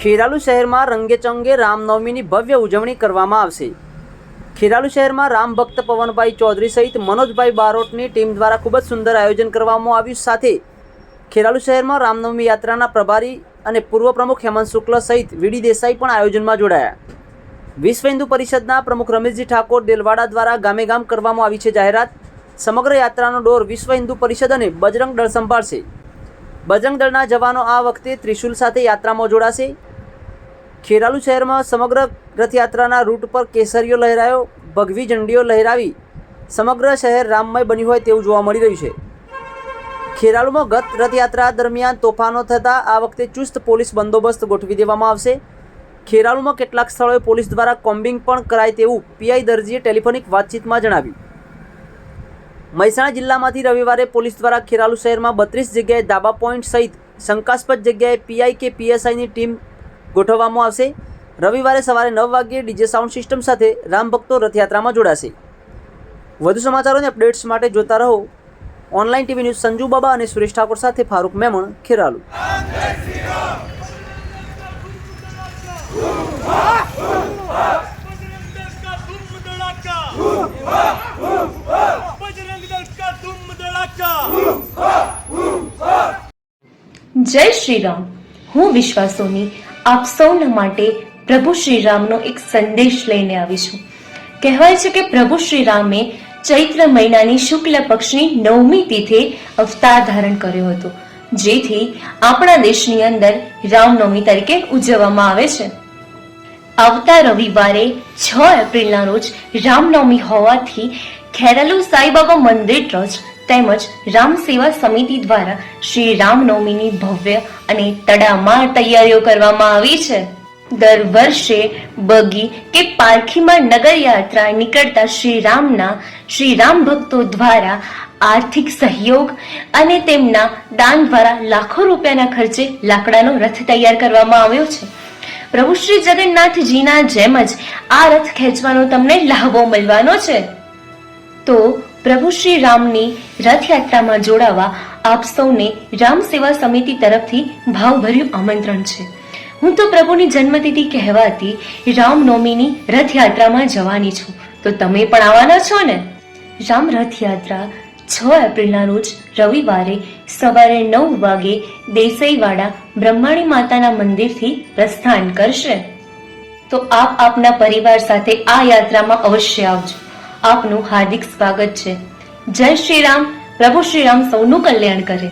ખેરાલુ શહેરમાં રંગેચંગે રામનવમીની ભવ્ય ઉજવણી કરવામાં આવશે. ખેરાલુ શહેરમાં રામ ભક્ત પવનભાઈ ચૌધરી સહિત મનોજભાઈ બારોટની ટીમ દ્વારા ખૂબ જ સુંદર આયોજન કરવામાં આવ્યું સાથે ખેરાલુ શહેરમાં રામનવમી યાત્રાના પ્રભારી અને પૂર્વ પ્રમુખ હેમંત શુક્લ સહિત વીડી દેસાઈ પણ આયોજનમાં જોડાયા. વિશ્વ હિન્દુ પરિષદના પ્રમુખ રમેશજી ઠાકોર દેલવાડા દ્વારા ગામે ગામ કરવામાં આવી છે જાહેરાત. સમગ્ર યાત્રાનો દોર વિશ્વ હિન્દુ પરિષદ અને બજરંગ દળ સંભાળશે. બજરંગ દળના જવાનો આ વખતે ત્રિશુલ સાથે યાત્રામાં જોડાશે. ખેરાલુ શહેરમાં સમગ્ર રથયાત્રાના રૂટ પર કેસરીઓ લહેરાયો, ભગવી ઝંડીઓ લહેરાવી. સમગ્ર શહેર રામમય બન્યું હોય તેવું જોવા મળી રહ્યું છે. ખેરાલુમાં ગત રથયાત્રા દરમિયાન તોફાનો થતાં આ વખતે ચુસ્ત પોલીસ બંદોબસ્ત ગોઠવી દેવામાં આવશે. ખેરાલુમાં કેટલાક સ્થળોએ પોલીસ દ્વારા કોમ્બિંગ પણ કરાય તેવું પીઆઈ દરજીએ ટેલિફોનિક વાતચીતમાં જણાવ્યું. મહેસાણા જિલ્લામાંથી રવિવારે પોલીસ દ્વારા ખેરાલુ શહેરમાં બત્રીસ જગ્યાએ દાબા પોઈન્ટ સહિત શંકાસ્પદ જગ્યાએ પીઆઈ કે પીએસઆઈની ટીમ ગોઠવવામાં આવશે. રવિવારે સવારે નવ વાગ્યે ડીજે સાઉન્ડ સિસ્ટમ સાથે રામ ભક્તો રથયાત્રામાં જોડાશે. વધુ સમાચારોને અપડેટ્સ માટે જોતા રહો online TV news Sanju Baba અને સુરેશ ઠાકોર સાથે ફારૂક મેમણ, ખેરાલુ. જય શ્રી રામ હું વિશ્વાસોની આપ સૌના માટે પ્રભુ શ્રી રામનો એક સંદેશ લઈને આવી છું. કહેવાય છે કે પ્રભુ શ્રી રામે ચૈત્ર મહિનાની શુક્લ પક્ષની નવમી તિથે અવતાર ધારણ કર્યો હતો, જેથી આપણા દેશની અંદર રામનવમી તરીકે ઉજવવામાં આવે છે. આવતા રવિવારે છ એપ્રિલના રોજ રામનવમી હોવાથી ખેરાલુ સાંઈબાબા મંદિર ટ્રસ્ટ તેમજ રામ સેવા સમિતિ દ્વારા શ્રી રામનવમીની ભવ્ય અને તડામાર તૈયારીઓ કરવામાં આવી છે. દર વર્ષે બગી કે પારખીમાં નગર યાત્રા નીકળતા શ્રી રામના, શ્રી રામ ભક્તો દ્વારા આર્થિક સહયોગ અને તેમના દાન દ્વારા લાખો રૂપિયાના ખર્ચે લાકડાનો રથ તૈયાર કરવામાં આવ્યો છે. પ્રભુ શ્રી જગન્નાથજીના જેમ જ આ રથ ખેંચવાનો તમને લાહવો મળવાનો છે. તો પ્રભુ શ્રી રામની રથયાત્રામાં જોડાવા આપ સૌને રામ સેવા સમિતિ તરફથી ભાવભર્યું આમંત્રણ છે. હું તો પ્રભુની જન્મતિથિ કહેવાતી રામનવમીની રથયાત્રામાં જવાની છું. તો તમે પણ આવવાના છો ને? રામ રથયાત્રા છ એપ્રિલના રોજ રવિવારે સવારે નવ વાગે દેસાઈવાડા બ્રહ્માણી માતાના મંદિરથી પ્રસ્થાન કરશે. તો આપ આપના પરિવાર સાથે આ યાત્રામાં અવશ્ય આવજો. આપનું હાર્દિક સ્વાગત છે. જય શ્રી રામ પ્રભુ શ્રી રામ સૌનું કલ્યાણ કરે.